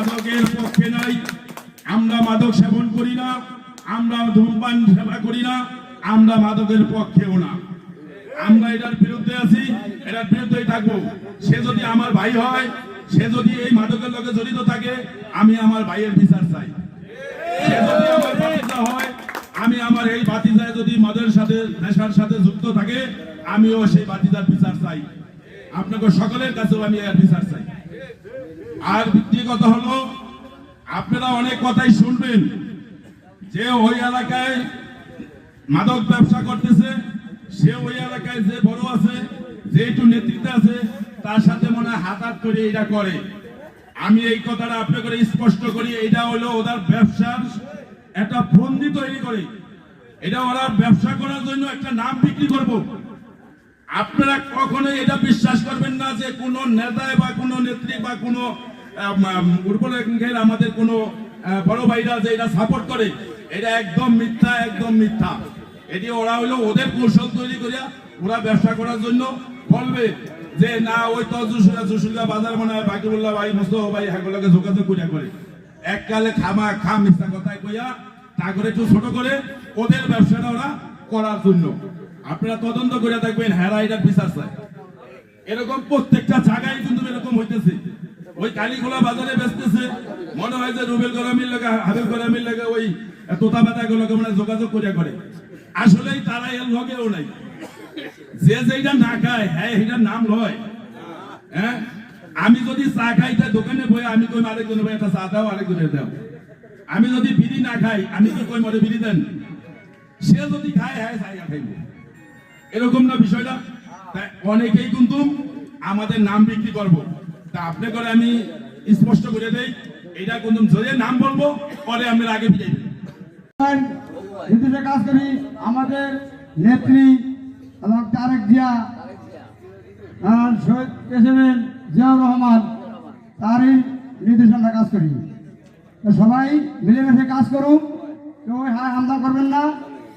মাদকের পক্ষে নাই। আমরা মাদক সেবন করি না, আমরা ধূমপান সেবা করি না, আমরা মাদকের পক্ষেও না। আমরা এটার বিরুদ্ধে আছি, এটার বিরুদ্ধেই থাকব। সে যদি আমার ভাই হয়, সে যদি এই মাদকের লগে জড়িত থাকে, আমি আমার ভাইয়ের বিচার চাই। সে যদি আমার হয়, আমি আমার এই ভাতিজায় যদি মাদের সাথে, নেশার সাথে যুক্ত থাকে, আমিও সেই ভাতিজার বিচার চাই। আপনাকে সকলের কাছেও আমি এর বিচার চাই। আর দ্বিতীয় কথা হলো, আপনারা অনেক কথাই শুনবেন। যে ওই এলাকায় মাদক ব্যবসা করতেছে, সে ওই এলাকায় যে বড় আছে, যে একটু নেতৃত্বে আছে, তার সাথে মনে হয় হাত হাত করে এটা করে। আমি এই কথাটা আপনাকে স্পষ্ট করি, এটা হলো ওদের ব্যবসার একটা ফন্দি তৈরি করে। এটা ওরা ব্যবসা করার জন্য একটা নাম বিক্রি করব। আপনারা কখনোই এটা বিশ্বাস করবেন না যে কোন নেতায় বা কোন নেত্রী বা কোন আমাদের কোন বড় ভাইরা যে এটা সাপোর্ট করে, এটা একদম মিথ্যা একদম মিথ্যা। এটি ওরা হলো ওদের কৌশল তৈরি করিয়া ওরা ব্যবসা করার জন্য বলবে যে, না, ওই তো জুসুলা বাজার মনে হয় বাকিবুল্লাহ ভাই, মুস্তফা ভাই হাগুলাকে যোগাযোগ করিয়া করে। এককালে খামা খা মিথ্যা কথায় কইয়া তা করে একটু ছোট করে ওদের ব্যবসাটা ওরা করার জন্য। আপনারা তদন্ত করে থাকবেন এটার বিচার চায় এরকম প্রত্যেকটা জায়গায় কিন্তু এরকম হইতেছে। ওই কালীখোলা বাজারে বেচতেছে। মনে হয় যে রুবেল গরামির লাগে, হাবিব গরামির লাগে ওই তোতা পাতা গুলোকে মানে যোগাযোগ করিয়া করে। আসলেই তারা এর লগেও নাই। যে যেটা না খায় হ্যাঁ এটার নাম লয়। হ্যাঁ? আমি যদি চা খাই তা দোকানে বই আমি কই আরেকজনের ভাই একটা চা দাও আরেকজনের দাও। আমি যদি বিড়ি না খাই, আমি তো কই মরে বিড়ি দেন? সে যদি খায় হ্যাঁ চাই খাইব। এরকম না বিষয়টা তাই অনেকেই কিন্তু আমাদের নাম বিক্রি করব। তা আপনি করে আমি স্পষ্ট করে দেই, এটা কিন্তু যদি নাম বলব, পরে আমরা আগে ফিরে নির্দেশে কাজ করি, আমাদের নেত্রী এবং তারেক জিয়া, আর শহীদ প্রেসিডেন্ট জিয়াউর রহমান, তারই নির্দেশনা কাজ করি। সবাই মিলেমিশে কাজ করুক কেউ হায় হামলা করবেন না।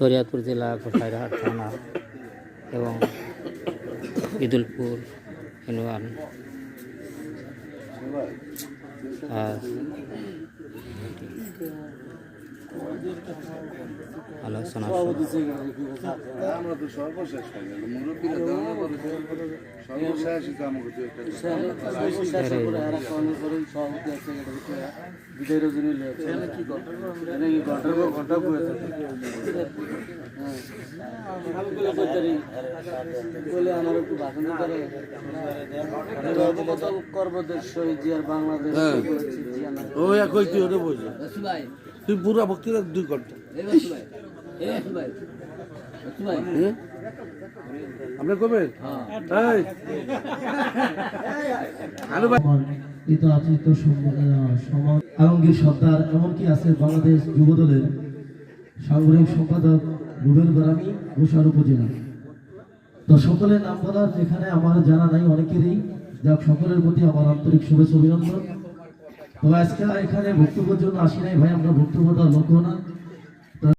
শরিয়াতপুর জেলা কোঠাইরহাট থানা এবং ইদুলপুর ইউনিয়ন। আর আলোচনা আমরা তো সর্বশেষ হয়ে গেল মুরব্বীরা তো আমাদের সর্বশেষ বিদায় রজনী কি বয়ে থাকে। হ্যাঁ। সবগুলো করতারি বলে আমার একটু ভাষণ করে। সর্বপ্রথম জিয়ার বাংলাদেশ করেছি জিয়া না ও একই তুই ওটা বলছি তুই পুরো বক্তৃতা দুই ঘণ্টা। আপনি আছে তো সমাজ আলমগীর সর্দার এমনকি আছে বাংলাদেশ যুবদলের সাংগঠনিক সম্পাদক রুবেল ঘোষার উপজেলা। তো সকলের নাম বলার যেখানে আমার জানা নাই অনেকেরই। যাক সকলের প্রতি আমার আন্তরিক শুভেচ্ছা অভিনন্দন। তো আজকে এখানে বক্তব্যের জন্য আসি নাই। ভাই আমরা ভক্তব্য লক্ষ্য না।